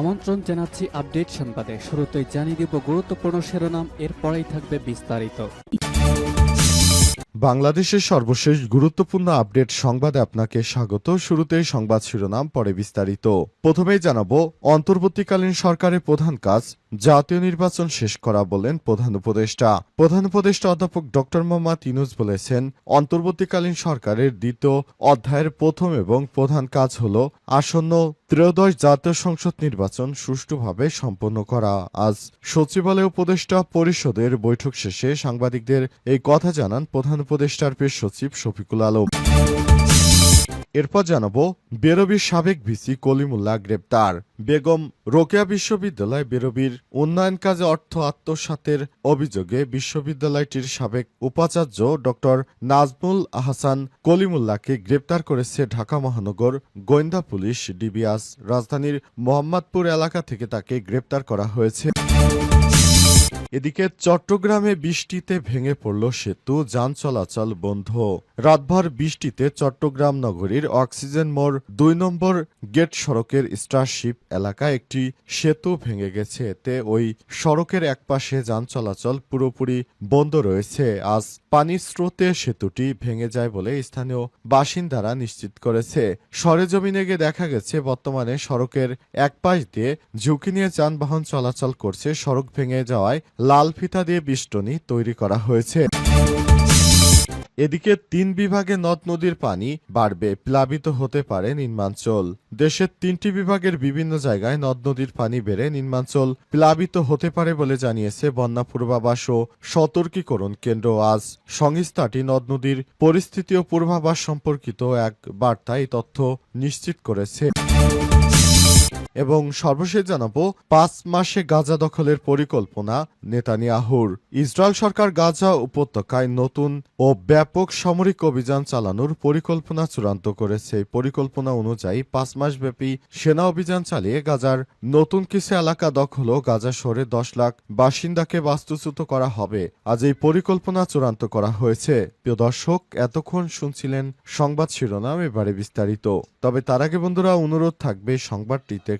আমন্ত্রণ জানাচ্ছি আপডেট সংবাদে। শুরুতেই জানিয়ে দিব গুরুত্বপূর্ণ শিরোনাম, এরপরেই থাকবে বিস্তারিত। বাংলাদেশের সর্বশেষ গুরুত্বপূর্ণ আপডেট সংবাদে আপনাকে স্বাগত। শুরুতে সংবাদ শিরোনাম, পরে বিস্তারিত। প্রথমেই জানাব, অন্তর্বর্তীকালীন সরকারের প্রধান কাজ জাতীয় নির্বাচন শেষ করা বললেন প্রধান উপদেষ্টা। প্রধান উপদেষ্টা অধ্যাপক ড মোহাম্মদ ইনুস বলেছেন, অন্তর্বর্তীকালীন সরকারের দ্বিতীয় অধ্যায়ের প্রথম এবং প্রধান কাজ হল আসন্ন ত্রয়োদশ জাতীয় সংসদ নির্বাচন সুষ্ঠুভাবে সম্পন্ন করা। আজ সচিবালয় উপদেষ্টা পরিষদের বৈঠক শেষে সাংবাদিকদের এই কথা জানান প্রধান উপদেষ্টার পেশ সচিব শফিকুল আলম। এরপর জানাব, বেরবির সাবেক ভিসি কলিমুল্লাহ গ্রেপ্তার। বেগম রোকেয়া বিশ্ববিদ্যালয় বেরবির উন্নয়ন কাজে অর্থ আত্মসাতের অভিযোগে বিশ্ববিদ্যালয়টির সাবেক উপাচার্য ড. নাজমুল আহসান কলিমুল্লাহকে গ্রেপ্তার করেছে ঢাকা মহানগর গোয়েন্দা পুলিশ ডিবিআস রাজধানীর মোহাম্মদপুর এলাকা থেকে তাকে গ্রেপ্তার করা হয়েছে। এদিকে চট্টগ্রামে বৃষ্টিতে ভেঙে পড়ল সেতু, যান চলাচল বন্ধ। রাতভর বৃষ্টিতে চট্টগ্রাম নগরীর অক্সিজেন মোড় দুই নম্বর গেট সড়কের স্টারশিপ এলাকায় একটি সেতু ভেঙে গেছে। এতে ওই সড়কের একপাশে যান চলাচল পুরোপুরি বন্ধ রয়েছে। আজ পানির স্রোতে সেতুটি ভেঙে যায় বলে স্থানীয় বাসিন্দারা নিশ্চিত করেছে। সরেজমিনে গিয়ে দেখা গেছে, বর্তমানে সড়কের এক পাশ দিয়ে ঝুঁকি নিয়ে যানবাহন চলাচল করছে। সড়ক ভেঙে যাওয়ায় লাল ফিতা দিয়ে বিষ্টনী তৈরি করা হয়েছে। এদিকে তিন বিভাগে নদ নদীর পানি বাড়বে, প্লাবিত হতে পারে নিম্নাঞ্চল। দেশের তিনটি বিভাগের বিভিন্ন জায়গায় নদ নদীর পানি বেড়ে নিম্নাঞ্চল প্লাবিত হতে পারে বলে জানিয়েছে বন্যা পূর্বাভাস ও সতর্কীকরণ কেন্দ্র। আজ সংস্থাটি নদ নদীর পরিস্থিতি ও পূর্বাভাস সম্পর্কিত এক বার্তায় তথ্য নিশ্চিত করেছে। এবং সর্বশেষ জানাব, পাঁচ মাসে গাজা দখলের পরিকল্পনা নেতানিয়াহুর। ইসরায়েল সরকার গাজা উপত্যকায় নতুন ও ব্যাপক সামরিক অভিযান চালানোর পরিকল্পনা চূড়ান্ত করেছে। এই পরিকল্পনা অনুযায়ী পাঁচ মাসব্যাপী সেনা অভিযান চালিয়ে গাজার নতুন কিছু এলাকা দখল ও গাজা শহরে দশ লাখ বাসিন্দাকে বাস্তুচ্যুত করা হবে। আজ এই পরিকল্পনা চূড়ান্ত করা হয়েছে। প্রিয় দর্শক, এতক্ষণ শুনছিলেন সংবাদ শিরোনাম, এবারে বিস্তারিত। তবে তার আগে বন্ধুরা, অনুরোধ থাকবে সংবাদটিতে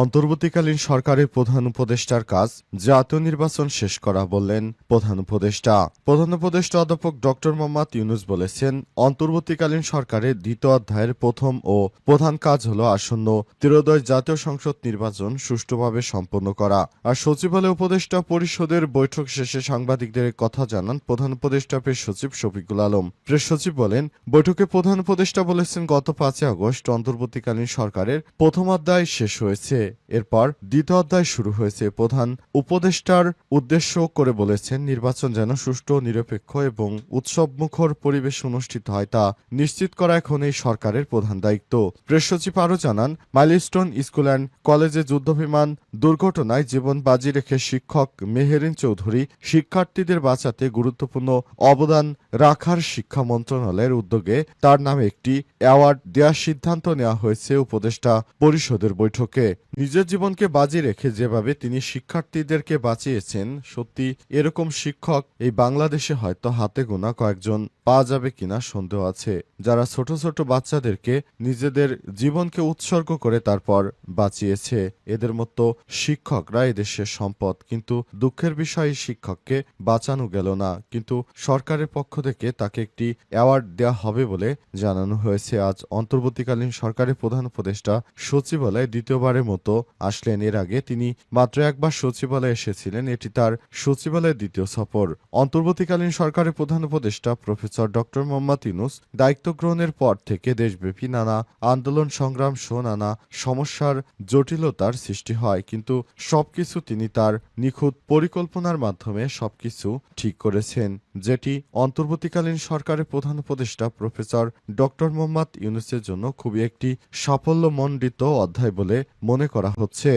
অন্তর্বর্তীকালীন সরকারের প্রধান উপদেষ্টার কাজ জাতীয় নির্বাচন শেষ করা বললেন প্রধান উপদেষ্টা। প্রধান উপদেষ্টা অধ্যাপক ডক্টর মোহাম্মদ ইউনুস বলেছেন, অন্তর্বর্তীকালীন সরকারের দ্বিতীয় অধ্যায়ের প্রথম ও প্রধান কাজ হল আসন্ন ত্রয়োদশ জাতীয় সংসদ নির্বাচন সুষ্ঠুভাবে সম্পন্ন করা। আর সচিবালয় উপদেষ্টা পরিষদের বৈঠক শেষে সাংবাদিকদের কথা জানান প্রধান উপদেষ্টা প্রেস সচিব শফিকুল আলম। প্রেস সচিব বলেন, বৈঠকে প্রধান উপদেষ্টা বলেছেন, গত পাঁচই আগস্ট অন্তর্বর্তীকালীন সরকারের প্রথম অধ্যায় শেষ হয়েছে। এরপর দ্বিতীয় অধ্যায় শুরু হয়েছে। প্রধান উপদেষ্টার উদ্দেশ্য করে বলেছেন, নির্বাচন যেন সুষ্ঠু, নিরপেক্ষ এবং উৎসবমুখর পরিবেশ অনুষ্ঠিত হয় তা নিশ্চিত করা এখন এই সরকারের প্রধান দায়িত্ব। প্রেস সচিব আরও জানান, মাইলস্টোন স্কুল অ্যান্ড কলেজে যুদ্ধবিমান দুর্ঘটনায় জীবন বাজি রেখে শিক্ষক মেহেরিন চৌধুরী শিক্ষার্থীদের বাঁচাতে গুরুত্বপূর্ণ অবদান রাখার শিক্ষা মন্ত্রণালয়ের উদ্যোগে তার নামে একটি অ্যাওয়ার্ড দেওয়ার সিদ্ধান্ত নেওয়া হয়েছে উপদেষ্টা পরিষদের বৈঠকে। নিজের জীবনকে বাজি রেখে যেভাবে তিনি শিক্ষার্থীদেরকে বাঁচিয়েছেন, সত্যি এরকম শিক্ষক এই বাংলাদেশে হয়তো হাতে গোনা কয়েকজন পাওয়া যাবে কিনা সন্দেহ আছে। যারা ছোট ছোট বাচ্চাদেরকে নিজেদের জীবনকে উৎসর্গ করে তারপর বাঁচিয়েছে, এদের মতো শিক্ষকরা এদেশের সম্পদ। কিন্তু দুঃখের বিষয় শিক্ষককে বাঁচানো গেল না। কিন্তু সরকারের পক্ষ থেকে তাকে একটি অ্যাওয়ার্ড দেওয়া হবে বলে জানানো হয়েছে। আজ অন্তর্বর্তীকালীন সরকারের প্রধান উপদেষ্টা সচিবালয়ে দ্বিতীয়বারের মতো আসলেন। এর আগে তিনি মাত্র একবার সচিবালয়ে এসেছিলেন। এটি তার সচিবালয়ের দ্বিতীয় সফর। অন্তর্বর্তীকালীন সরকারের প্রধান উপদেষ্টা প্রফেসর ডক্টর মোহাম্মদ ইউনুস দায়িত্ব গ্রহণের পর থেকে দেশব্যাপী নানা আন্দোলন, সংগ্রাম সহ নানা সমস্যার জটিলতার সৃষ্টি হয়। কিন্তু সবকিছু তিনি তার নিখুঁত পরিকল্পনার মাধ্যমে সবকিছু ঠিক করেছেন, যেটি অন্তর্বর্তীকালীন সরকারের প্রধান উপদেষ্টা প্রফেসর ডক্টর মোহাম্মদ ইউনুসের জন্য খুবই একটি সাফল্যমণ্ডিত অধ্যায় বলে মনে করা হচ্ছে।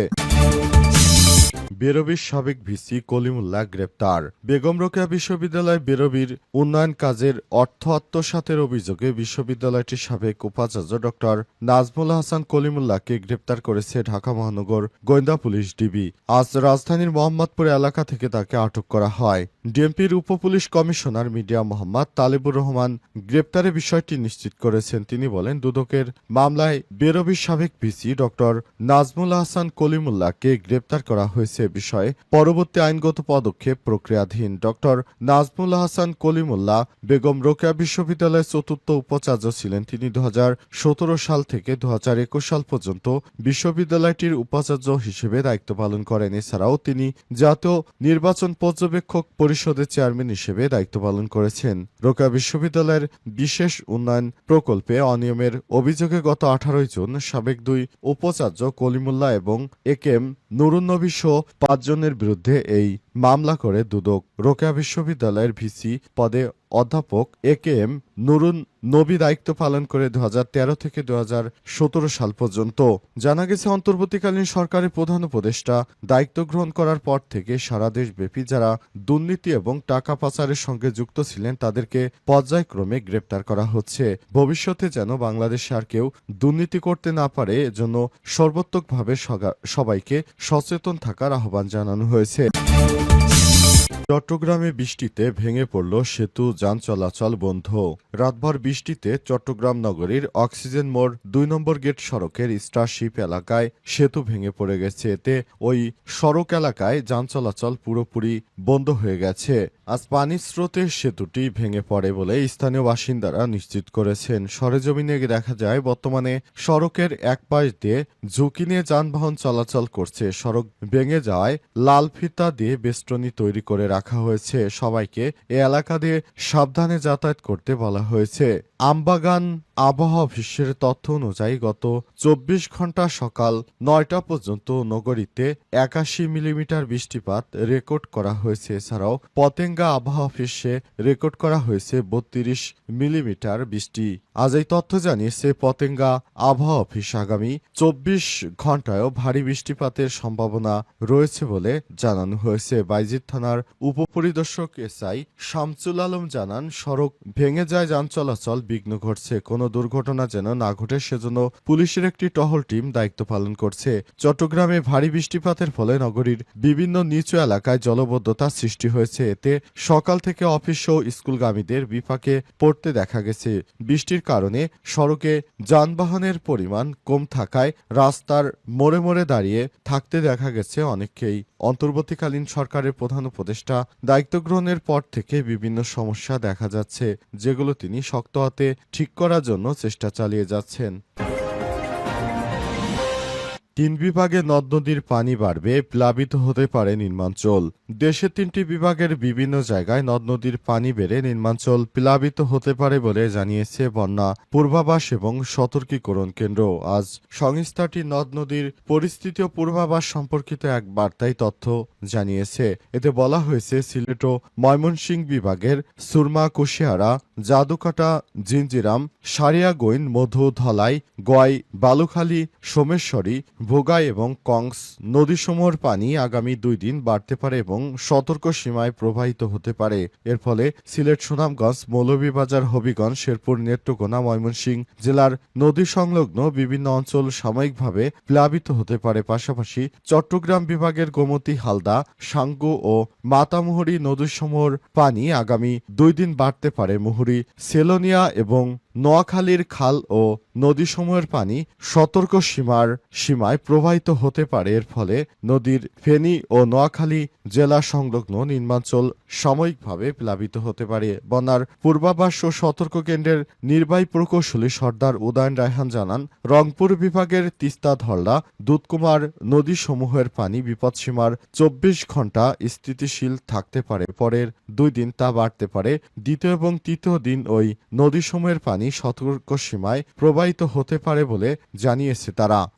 বেরবির সাবেক ভিসি কলিমুল্লাহ গ্রেপ্তার। বেগম রোকেয়া বিশ্ববিদ্যালয় বেরবির উন্নয়ন কাজের অর্থ আত্মসাতের অভিযোগে বিশ্ববিদ্যালয়টির সাবেক উপাচার্য ডক্টর নাজমুল হাসান কলিমুল্লাহকে গ্রেপ্তার করেছে ঢাকা মহানগর গোয়েন্দা পুলিশ ডিবি। আজ রাজধানীর মোহাম্মদপুর এলাকা থেকে তাকে আটক করা হয়। ডিএমপির উপপুলিশ কমিশনার মিডিয়া মোহাম্মদ তালেবুর রহমান গ্রেপ্তারের বিষয়টি নিশ্চিত করেছেন। তিনি বলেন, দুদকের মামলায় বেরবির সাবেক ভিসি ডক্টর নাজমুল হাসান কলিমুল্লাহকে গ্রেপ্তার করা হয়েছে। বিষয়ে পরবর্তী আইনগত পদক্ষেপ প্রক্রিয়াধীন ডক্টর নাজমুল হাসান কলিমুল্লাহ বেগম রোকেয়া বিশ্ববিদ্যালয়ের চতুর্থ উপাচার্য ছিলেন। তিনি দু হাজার সতেরো সাল থেকে দু হাজার একুশ সাল পর্যন্ত বিশ্ববিদ্যালয়টির উপাচার্য হিসেবে দায়িত্ব পালন করেন। এছাড়াও তিনি জাতীয় নির্বাচন পর্যবেক্ষক পরিষদের চেয়ারম্যান হিসেবে দায়িত্ব পালন করেছেন। রোকেয়া বিশ্ববিদ্যালয়ের বিশেষ উন্নয়ন প্রকল্পে অনিয়মের অভিযোগে গত আঠারোই জুন সাবেক দুই উপাচার্য কলিমুল্লাহ এবং এ কে এম নুরুন্নবী সহ পাঁচজনের বিরুদ্ধে এই মামলা করে দুদক রোকেয়া বিশ্ববিদ্যালয়ের ভিসি পদে অধ্যাপক এ কে এম নুরুন নবী দায়িত্ব পালন করে দু হাজার তেরো থেকে দুহাজার সতেরো সাল পর্যন্ত। জানা গেছে, অন্তর্বর্তীকালীন সরকারের প্রধান উপদেষ্টা দায়িত্ব গ্রহণ করার পর থেকে সারা দেশব্যাপী যারা দুর্নীতি এবং টাকা পাচারের সঙ্গে যুক্ত ছিলেন, তাদেরকে পর্যায়ক্রমে গ্রেপ্তার করা হচ্ছে। ভবিষ্যতে যেন বাংলাদেশে আর কেউ দুর্নীতি করতে না পারে, এজন্য সর্বোত্তকভাবে সগা- সবাইকে সচেতন থাকার আহ্বান জানানো হয়েছে। চট্টগ্রামে বৃষ্টিতে ভেঙে পড়ল সেতু, যান চলাচল বন্ধ। রাতভর বৃষ্টিতে চট্টগ্রাম নগরীর অক্সিজেন মোড় দুই নম্বর গেট সড়কের স্টারশিপ এলাকায় সেতু ভেঙে পড়ে গেছে। এতে ওই সড়ক এলাকায় যান চলাচল পুরোপুরি বন্ধ হয়ে গেছে। আজ পানির স্রোতে সেতুটি ভেঙে পড়ে বলে স্থানীয় বাসিন্দারা নিশ্চিত করেছেন। সরেজমিনে দেখা যায়, বর্তমানে সড়কের এক পাশ দিয়ে ঝুঁকি নিয়ে যানবাহন চলাচল করছে। সড়ক ভেঙে যাওয়ায় লাল ফিতা দিয়ে বেষ্টনী তৈরি করে রাখা হয়েছে সবাইকে। এ এলাকা দিয়ে সাবধানে যাতায়াত করতে বলা হয়েছে। আমবাগান আবহাওয়া অফিসের তথ্য অনুযায়ী গত চব্বিশ ঘণ্টা সকাল নয়টা পর্যন্ত নগরীতে একাশি মিলিমিটার বৃষ্টিপাত রেকর্ড করা হয়েছে। এছাড়াও পতেঙ্গা আবহাওয়া অফিসে রেকর্ড করা হয়েছে বত্রিশ মিলিমিটার বৃষ্টি। আজ এই তথ্য জানিয়েছে পতেঙ্গা আবহাওয়া অফিস। আগামী চব্বিশ ঘন্টায়ও ভারী বৃষ্টিপাতের সম্ভাবনা রয়েছে বলে জানানো হয়েছে। বাইজিৎ থানার উপপরিদর্শক এসআই শামসুল আলম জানান, সড়ক ভেঙে যায় যান চলাচল, বিঘ্ন ঘটছে। কোনো দুর্ঘটনা যেন না ঘটে, সেজন্য পুলিশের একটি টহল টিম দায়িত্ব পালন করছে। চট্টগ্রামে ভারী বৃষ্টিপাতের ফলে নগরীর বিভিন্ন নিচু এলাকায় জলবদ্ধতা সৃষ্টি হয়েছে। এতে সকাল থেকে অফিস ও স্কুলগামীদের বিপাকে পড়তে দেখা গেছে। বৃষ্টির কারণে সড়কে যানবাহনের পরিমাণ কম থাকায় রাস্তার মোড়ে মোড়ে দাঁড়িয়ে থাকতে দেখা গেছে অনেককেই। অন্তর্বর্তীকালীন সরকারের প্রধান উপদেষ্টা দায়িত্ব গ্রহণের পর থেকে বিভিন্ন সমস্যা দেখা যাচ্ছে, যেগুলো তিনি শক্ত হাতে ঠিক করার জন্য চেষ্টা চালিয়ে যাচ্ছেন। তিন বিভাগে নদ নদীর পানি বাড়বে, প্লাবিত হতে পারে নির্মাঞ্চল দেশের তিনটি বিভাগের বিভিন্ন জায়গায় নদ নদীর পানি বেড়ে নির্মাঞ্চল প্লাবিত হতে পারে বলে জানিয়েছে বন্যা, পূর্বাভাস এবং সতর্কীকরণ কেন্দ্র। আজ সংস্থাটি নদ নদীর পরিস্থিতি ও পূর্বাভাস সম্পর্কিত এক বার্তায় তথ্য জানিয়েছে। এতে বলা হয়েছে, সিলেট ও বিভাগের সুরমা, কুশিয়ারা, জাদুকাটা জিঞ্জিরাম সারিয়াগৈন মধু ধলাই গয় বালুখালী, সোমেশ্বরী ভোগাই এবং কংস নদীসমূহর পানি আগামী দুই দিন বাড়তে পারে এবং সতর্ক সীমায় প্রবাহিত হতে পারে। এর ফলে সিলেট, সুনামগঞ্জ, মৌলভীবাজার, হবিগঞ্জ, শেরপুর, নেত্রকোনা, ময়মনসিংহ জেলার নদী সংলগ্ন বিভিন্ন অঞ্চল সাময়িকভাবে প্লাবিত হতে পারে। পাশাপাশি চট্টগ্রাম বিভাগের গোমতী, হালদা, সাঙ্গু ও মাতামুহুরী নদীসমূহর পানি আগামী দুই দিন বাড়তে পারে। মুহুরী, সেলোনিয়া এবং নোয়াখালীর খাল ও নদীসমূহের পানি সতর্ক সীমার সীমায় প্রবাহিত হতে পারে। এর ফলে নদীর ফেনী ও নোয়াখালী জেলা সংলগ্ন নির্মাঞ্চল সাময়িকভাবে প্লাবিত হতে পারে। বন্যার পূর্বাভাস ও সতর্ক কেন্দ্রের নির্বাহী প্রকৌশলী সর্দার উদয়ন রায়হান জানান, রংপুর বিভাগের তিস্তা ধরলা, দুধকুমার নদীসমূহের পানি বিপদসীমার চব্বিশ ঘণ্টা স্থিতিশীল থাকতে পারে। পরের দুই দিন তা বাড়তে পারে। দ্বিতীয় এবং তৃতীয় দিন ওই নদীসমূহের সতর্ক সীমায় প্রবাহিত হতে পারে বলে জানিয়েছে তারা।